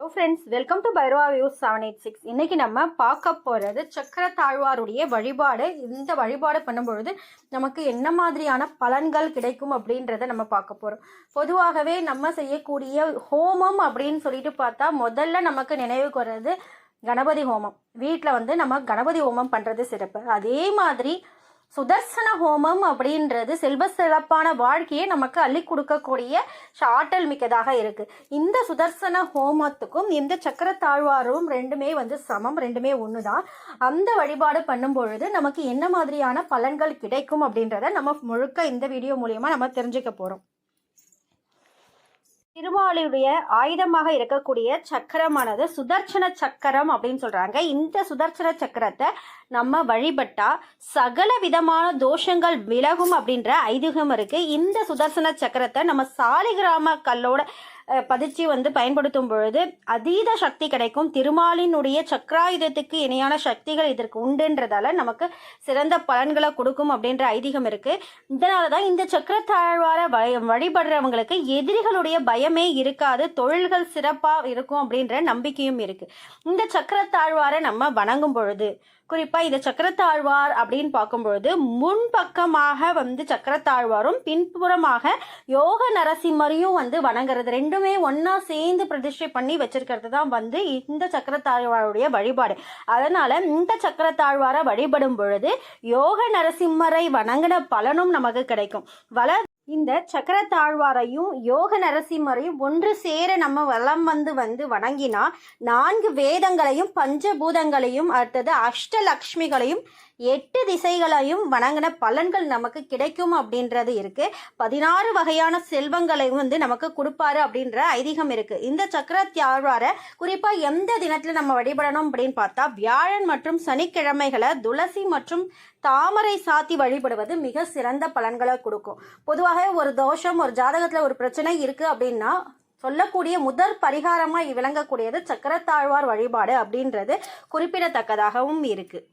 Hello friends welcome to பைரோவா views seven eight six இன்னைக்கு நம்ம பார்க்க போகிறது சக்கர தாழ்வாருடைய வழிபாடு. இந்த வழிபாடு பண்ணும்பொழுது நமக்கு என்ன மாதிரியான பலன்கள் கிடைக்கும் அப்படின்றத நம்ம பார்க்க போகிறோம் பொதுவாகவே நம்ம செய்யக்கூடிய ஹோமம் அப்படின்னு சொல்லிட்டு பார்த்தா முதல்ல நமக்கு நினைவுக்கு வர்றது கணபதி ஹோமம். வீட்டில் வந்து நம்ம கணபதி ஹோமம் பண்ணுறது சிறப்பு. அதே மாதிரி சுதர்சன ஹோமம் அப்படின்றது செல்வ சிறப்பான வாழ்க்கையை நமக்கு அள்ளி கொடுக்கக்கூடிய ஆற்றல் மிக்கதாக இருக்கு. இந்த சுதர்சன ஹோமத்துக்கும் இந்த சக்கர தாழ்வாரும் ரெண்டுமே வந்து சமம் ரெண்டுமே ஒன்று தான் அந்த வழிபாடு பண்ணும் பொழுது நமக்கு என்ன மாதிரியான பலன்கள் கிடைக்கும் அப்படின்றத நம்ம முழுக்க இந்த வீடியோ மூலியமா நம்ம தெரிஞ்சுக்க போறோம். திருமாலியுடைய ஆயுதமாக இருக்கக்கூடிய சக்கரமானது சுதர்சன சக்கரம் அப்படின்னு சொல்றாங்க. இந்த சுதர்சன சக்கரத்தை நம்ம வழிபட்டா சகல விதமான தோஷங்கள் விலகும் அப்படின்ற ஐதீகம் இருக்கு. இந்த சுதர்சன சக்கரத்தை நம்ம சாலிகிராம கல்லோட பதிச்சு வந்து பயன்படுத்தும் பொழுது அதீத சக்தி கிடைக்கும். திருமாலினுடைய சக்கராயுதத்துக்கு இணையான சக்திகள் இதற்கு உண்டுன்றதால நமக்கு சிறந்த பலன்களை கொடுக்கும் அப்படின்ற ஐதீகம் இருக்கு. இதனால தான் இந்த சக்கர தாழ்வார வழிபடுறவங்களுக்கு எதிரிகளுடைய பயமே இருக்காது. தொழில்கள் சிறப்பாக இருக்கும் அப்படின்ற நம்பிக்கையும் இருக்கு. இந்த சக்கர தாழ்வாரை நம்ம வணங்கும் பொழுது குறிப்பாக இந்த சக்கரத்தாழ்வார் அப்படின்னு பார்க்கும்பொழுது முன்பக்கமாக வந்து சக்கரத்தாழ்வாரும் பின்புறமாக யோக நரசிம்மரையும் வந்து வணங்குறது ரெண்டுமே ஒன்றா சேர்ந்து பிரதிஷ்டை பண்ணி வச்சிருக்கிறது தான் வந்து இந்த சக்கரத்தாழ்வாருடைய வழிபாடு. அதனால் இந்த சக்கரத்தாழ்வாரை வழிபடும் பொழுது யோக நரசிம்மரை வணங்கின பலனும் நமக்கு கிடைக்கும். வள இந்த சக்கரத்தாழ்வாரையும் யோக நரசிம்மரையும் ஒன்று சேர நம்ம வலம் வந்து வந்து வணங்கினா நான்கு வேதங்களையும் பஞ்சபூதங்களையும் அடுத்தது அஷ்டலக்ஷ்மிகளையும் எட்டு திசைகளையும் வணங்கின பலன்கள் நமக்கு கிடைக்கும் அப்படின்றது இருக்கு. பதினாறு வகையான செல்வங்களையும் வந்து நமக்கு கொடுப்பாரு அப்படின்ற ஐதீகம் இருக்கு. இந்த சக்கர தியாழ்வாரை குறிப்பா எந்த தினத்துல நம்ம வழிபடணும் அப்படின்னு பார்த்தா வியாழன் மற்றும் சனிக்கிழமைகளை துளசி மற்றும் தாமரை சாத்தி வழிபடுவது மிக சிறந்த பலன்களை கொடுக்கும். பொதுவாக ஒரு தோஷம் ஒரு ஜாதகத்துல ஒரு பிரச்சனை இருக்கு அப்படின்னா சொல்லக்கூடிய முதற் பரிகாரமாக விளங்கக்கூடியது சக்கரத்தாழ்வார் வழிபாடு அப்படின்றது குறிப்பிடத்தக்கதாகவும் இருக்குது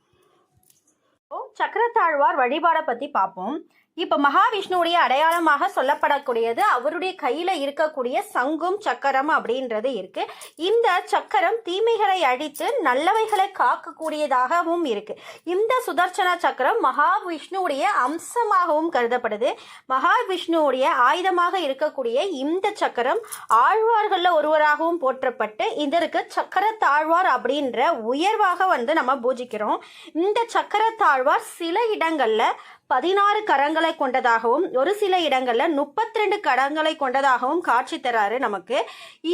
சக்கரத்தாழ்வார் வழிபாடை பத்தி பார்ப்போம் இப்ப மகாவிஷ்ணுவுடைய அடையாளமாக சொல்லப்படக்கூடியது அவருடைய கையில இருக்கக்கூடிய சங்கும் சக்கரம் அப்படின்றது இருக்கு. இந்த சக்கரம் தீமைகளை அழித்து நல்லவைகளை காக்கக்கூடியதாகவும் இருக்கு. இந்த சுதர்சன சக்கரம் மகாவிஷ்ணுவுடைய அம்சமாகவும் கருதப்படுது. மகாவிஷ்ணுவுடைய ஆயுதமாக இருக்கக்கூடிய இந்த சக்கரம் ஆழ்வார்கள்ல ஒருவராகவும் போற்றப்பட்டு இதற்கு சக்கர தாழ்வார் அப்படின்ற உயர்வாக வந்து நம்ம பூஜிக்கிறோம். இந்த சக்கர தாழ்வார் சில இடங்களில் பதினாறு கரங்களை கொண்டதாகவும் ஒரு சில இடங்களில் முப்பத்தி ரெண்டு கரங்களை கொண்டதாகவும் காட்சி தராரு நமக்கு.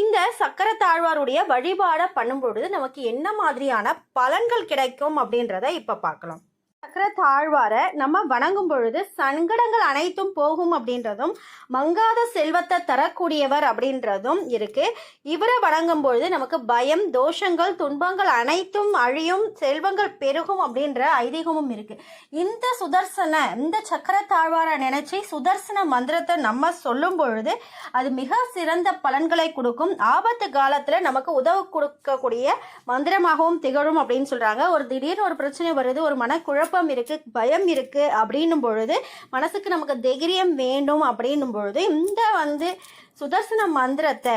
இந்த சக்கர தாழ்வாருடைய வழிபாடை பண்ணும்பொழுது நமக்கு என்ன மாதிரியான பலன்கள் கிடைக்கும் அப்படின்றத இப்போ பார்க்கலாம். சக்கர தாழ்வாரை நம்ம வணங்கும் பொழுது சங்கடங்கள் அனைத்தும் போகும் அப்படின்றதும் மங்காத செல்வத்தை தரக்கூடியவர் அப்படின்றதும் இருக்கு. இவரை வணங்கும் பொழுது நமக்கு பயம் தோஷங்கள் துன்பங்கள் அனைத்தும் அழியும் செல்வங்கள் பெருகும் அப்படின்ற ஐதீகமும் இருக்கு. இந்த சுதர்சன இந்த சக்கர தாழ்வாரை நினைச்சு சுதர்சன மந்திரத்தை நம்ம சொல்லும் பொழுது அது மிக சிறந்த பலன்களை கொடுக்கும். ஆபத்து காலத்தில் நமக்கு உதவு கொடுக்கக்கூடிய மந்திரமாகவும் திகழும் அப்படின்னு சொல்றாங்க. ஒரு திடீர்னு ஒரு பிரச்சனை வருது ஒரு மனக்குழப்பம் இருக்குது பயம் இருக்கு அப்படின்னும் பொழுது மனசுக்கு நமக்கு தைரியம் வேண்டும் அப்படின்னும் பொழுது இந்த வந்து சுதர்சன மந்திரத்தை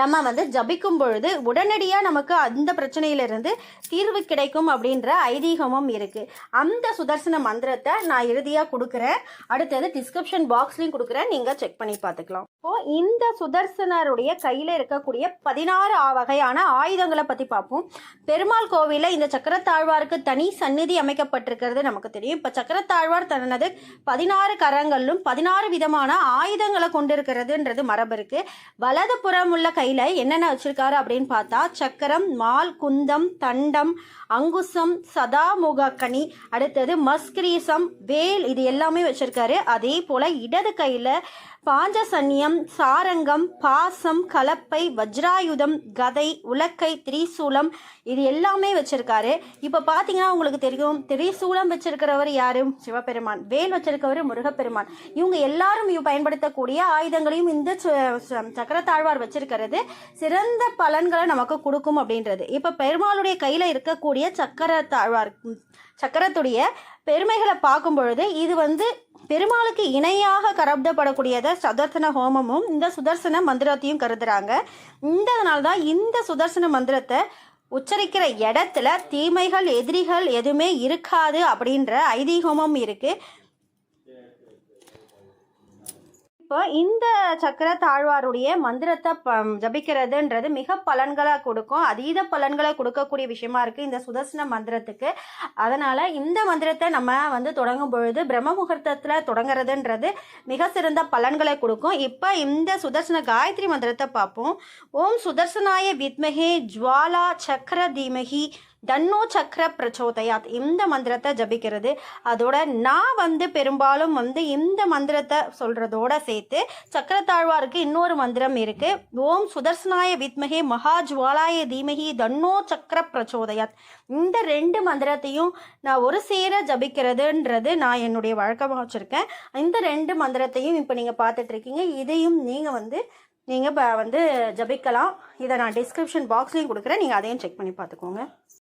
நம்ம வந்து ஜபிக்கும் பொழுது உடனடியாக நமக்கு அந்த பிரச்சனையிலிருந்து தீர்வு கிடைக்கும் அப்படின்ற ஐதீகமும் இருக்குது அந்த சுதர்சன மந்திரத்தை நான் இறுதியாக கொடுக்குறேன். அடுத்தது டிஸ்கிரிப்ஷன் பாக்ஸ்லையும் கொடுக்குறேன். நீங்கள் செக் பண்ணி பார்த்துக்கலாம். இப்போ இந்த சுதர்சனருடைய கையில் இருக்கக்கூடிய பதினாறு வகையான ஆயுதங்களை பற்றி பார்ப்போம். பெருமாள் கோவிலில் இந்த சக்கரத்தாழ்வாருக்கு தனி சந்நிதி அமைக்கப்பட்டிருக்கிறது நமக்கு தெரியும். இப்போ சக்கரத்தாழ்வார் தனது பதினாறு கரங்களிலும் பதினாறு விதமான ஆயுதங்களை கொண்டிருக்கிறதுன்றது மரபு இருக்குது வலது புறம் உள்ள கையில் என்னென்ன வச்சுருக்காரு அப்படின்னு பார்த்தா சக்கரம் மால் குந்தம் தண்டம் அங்குசம் சதாமுகக்கனி அடுத்தது மஸ்கிரீசம் வேல் இது எல்லாமே வச்சுருக்காரு. அதே போல் இடது கையில் பாஞ்சசன்யம் சாரங்கம் பாசம் கலப்பை வஜ்ராயுதம் கதை உலக்கை திரிசூலம் இது எல்லாமே வச்சிருக்காரு. இப்போ பார்த்தீங்கன்னா உங்களுக்கு தெரியும் திரிசூலம் வச்சிருக்கிறவர் யாரு? சிவபெருமான். வேல் வச்சிருக்கவர் முருகப்பெருமான். இவங்க எல்லாரும் இவ பயன்படுத்தக்கூடிய ஆயுதங்களையும் இந்த ச- ச- சக்கரத்தாழ்வார் வச்சிருக்கிறது. சிறந்த பலன்களை நமக்கு கொடுக்கும் அப்படின்றது. இப்போ பெருமாளுடைய கையில் இருக்கக்கூடிய சக்கரத்தாழ்வார் சக்கரத்துடைய பெருமைகளை பார்க்கும் பொழுது இது வந்து பெருமாளுக்கு இணையாக கரப்தப்படக்கூடியத சுதர்சன ஹோமமும் இந்த சுதர்சன மந்திரத்தையும் கருதுறாங்க. இந்தனால தான் இந்த சுதர்சன மந்திரத்தை உச்சரிக்கிற இடத்துல தீமைகள் எதிரிகள் எதுவுமே இருக்காது அப்படின்ற ஐதீகமும் இருக்குது இப்போ இந்த சக்கர தாழ்வாருடைய மந்திரத்தை ப ஜபிக்கிறதுன்றது மிக பலன்களாக கொடுக்கும். அதீத பலன்களை கொடுக்கக்கூடிய விஷயமா இருக்கு இந்த சுதர்சன மந்திரத்துக்கு. அதனால இந்த மந்திரத்தை நம்ம வந்து தொடங்கும் பொழுது பிரம்ம முகூர்த்தத்தில் தொடங்குறதுன்றது மிக சிறந்த பலன்களை கொடுக்கும். இப்போ இந்த சுதர்சன காயத்ரி மந்திரத்தை பார்ப்போம். ஓம் சுதர்சனாய வித்மகே ஜுவாலா சக்கர தீமகி தன்னோ சக்கர பிரச்சோதயாத். இந்த மந்திரத்தை ஜபிக்கிறது. அதோட நான் வந்து பெரும்பாலும் வந்து இந்த மந்திரத்தை சொல்கிறதோட சேர்த்து சக்கரத்தாழ்வாருக்கு இன்னொரு மந்திரம் இருக்குது ஓம் சுதர்சனாய வித்மகே மகா ஜுவாலாய தீமகி தன்னோ சக்கர பிரச்சோதயாத். இந்த ரெண்டு மந்திரத்தையும் நான் ஒரு சேர ஜபிக்கிறதுன்றது நான் என்னுடைய வழக்கமாக வச்சுருக்கேன். இந்த ரெண்டு மந்திரத்தையும் இப்போ நீங்கள் பார்த்துட்ருக்கீங்க. இதையும் நீங்கள் வந்து நீங்கள் இப்போ வந்து ஜபிக்கலாம். இதை நான் டிஸ்கிரிப்ஷன் பாக்ஸ்லையும் கொடுக்குறேன். நீங்கள் அதையும் செக் பண்ணி பார்த்துக்கோங்க.